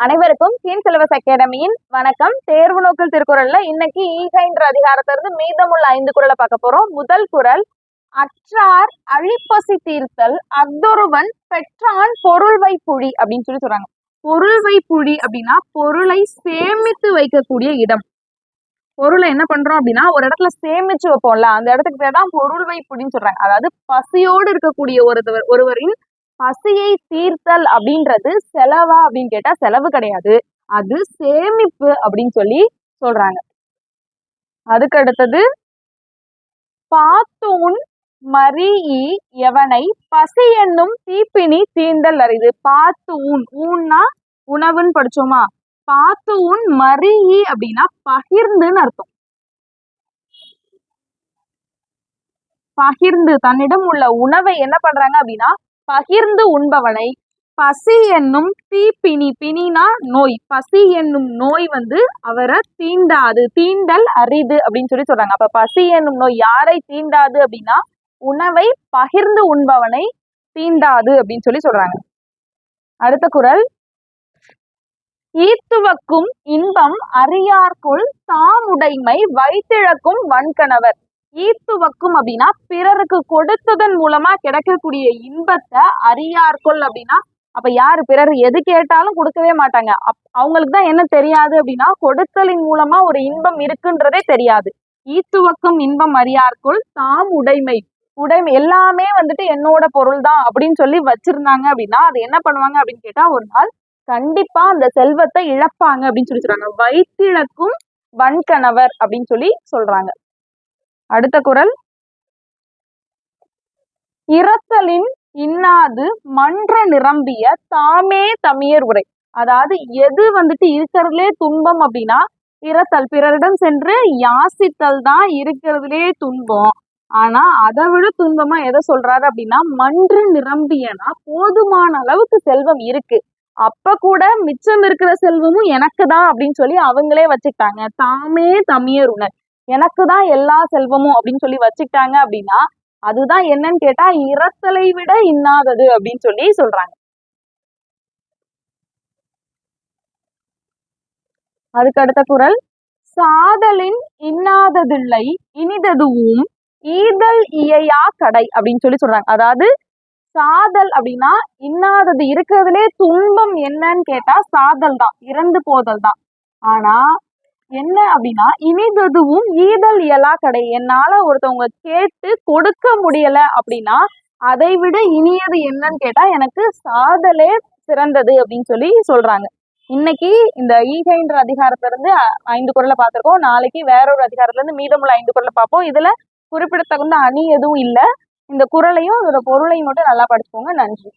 அனைவருக்கும் கீழ் சிலபஸ் அகாடமியின் வணக்கம். தேர்வு நோக்கல் திருக்குறள்ல இன்னைக்கு e ஈகைன்ற அதிகாரத்திலிருந்து மீதமுள்ள ஐந்து குறளை பார்க்க போறோம். முதல் குறள் அற்றார் அழிப்பசி தீர்த்தல் அஃதொருவன் பெற்றான் பொருள்வை புழி அப்படின்னு சொல்லி சொல்றாங்க. பொருள்வை புழி அப்படின்னா பொருளை சேமித்து வைக்கக்கூடிய இடம். பொருளை என்ன பண்றோம் அப்படின்னா ஒரு இடத்துல சேமிச்சு வைப்போம்ல அந்த இடத்துக்கு பேர் தான் பொருள்வை புடின்னு சொல்றாங்க. அதாவது பசியோடு இருக்கக்கூடிய ஒருத்தவர் ஒருவரின் பசியை தீர்த்தல் அப்படின்றது செலவா அப்படின்னு கேட்டா செலவு கிடையாது. அது சேமிப்பு அப்படின்னு சொல்லி சொல்றாங்க. அதுக்கு அடுத்தது பாத்தூன் மரீஇ எவனை பசி என்னும் தீப்பினி தீண்டல் அறிது பாத்து ஊன் ஊன்னா உணவுன்னு படிச்சோமா? பாத்து ஊன் மரீஇ அப்படின்னா பகிர்ந்துன்னு அர்த்தம். பகிர்ந்து தன்னிடம் உள்ள உணவை என்ன பண்றாங்க அப்படின்னா பகிர்ந்து உண்பவனை. பசி என்னும் தீப்பினி பிணினா நோய். பசி என்னும் நோய் வந்து அவரை தீண்டாது. தீண்டல் அரிது அப்படின்னு சொல்லி சொல்றாங்க. அப்ப பசி என்னும் நோய் யாரை தீண்டாது அப்படின்னா உணவை பகிர்ந்து உண்பவனை தீண்டாது அப்படின்னு சொல்லி சொல்றாங்க. அடுத்த குரல். ஈத்துவக்கும் இன்பம் அறியார்க்குள் தாமுடைமை வைத்திழக்கும் வன்கணவர். ஈத்துவக்கும் அப்படின்னா பிறருக்கு கொடுத்ததன் மூலமா கிடைக்கக்கூடிய இன்பத்தை அறியார்கொள் அப்படின்னா அப்ப யாரு பிறர் எது கேட்டாலும் கொடுக்கவே மாட்டாங்க. அப் அவங்களுக்கு தான் என்ன தெரியாது அப்படின்னா கொடுத்தலின் மூலமா ஒரு இன்பம் இருக்குன்றதே தெரியாது. ஈத்துவக்கும் இன்பம் அறியார்கொள் தாம் உடைமை. உடைமை எல்லாமே வந்துட்டு என்னோட பொருள் தான் அப்படின்னு சொல்லி வச்சிருந்தாங்க அப்படின்னா அது என்ன பண்ணுவாங்க அப்படின்னு கேட்டா ஒரு நாள் கண்டிப்பா அந்த செல்வத்தை இழப்பாங்க அப்படின்னு சொல்லி சொல்றாங்க. வைத்திழக்கும் வன்கணவர் அப்படின்னு சொல்லி சொல்றாங்க. அடுத்த குரல். இரத்தலின் இன்னாது மன்ற நிரம்பிய தாமே தமியர் உரை. அதாவது எது வந்துட்டு இருக்கிறதுலே துன்பம் அப்படின்னா இரத்தல். பிறரிடம் சென்று யாசித்தல் தான் இருக்கிறதுலே துன்பம். ஆனா அதை விட துன்பமா எதை சொல்றாரு அப்படின்னா மன்று நிரம்பியனா போதுமான அளவுக்கு செல்வம் இருக்கு. அப்ப கூட மிச்சம் இருக்கிற செல்வமும் எனக்கு தான் அப்படின்னு சொல்லி அவங்களே வச்சுக்கிட்டாங்க. தாமே தமியர் உணர். எனக்கு தான் எல்லா செல்வமும் அப்படின்னு சொல்லி வச்சுக்கிட்டாங்க அப்படின்னா அதுதான் என்னன்னு கேட்டா இரத்தலை விட இன்னாதது அப்படின்னு சொல்லி சொல்றாங்க. அதுக்கு அடுத்த குரல் சாதலின் இன்னாததில்லை இனிததுவும் ஈதல் இயையா கடை அப்படின்னு சொல்லி சொல்றாங்க. அதாவது சாதல் அப்படின்னா இன்னாதது இருக்கிறதுலே துன்பம் என்னன்னு கேட்டா சாதல் தான் இறந்து போதல் தான். ஆனா என்ன அப்படின்னா இனிததுவும் ஈதல் இயலா கடை என்னால ஒருத்தவங்க கேட்டு கொடுக்க முடியல அப்படின்னா அதை விட இனியது என்னன்னு கேட்டா எனக்கு சாதலே சிறந்தது அப்படின்னு சொல்லி சொல்றாங்க. இன்னைக்கு இந்த ஈகைன்ற அதிகாரத்துல இருந்து ஐந்து குரலை பார்த்திருக்கோம். நாளைக்கு வேற ஒரு அதிகாரத்துல இருந்து மீதமுள்ள ஐந்து குரலை பார்ப்போம். இதுல குறிப்பிடத்தகுந்த அணி எதுவும் இல்லை. இந்த குரலையும் அதோட பொருளையும் மட்டும் நல்லா படிச்சுக்கோங்க. நன்றி.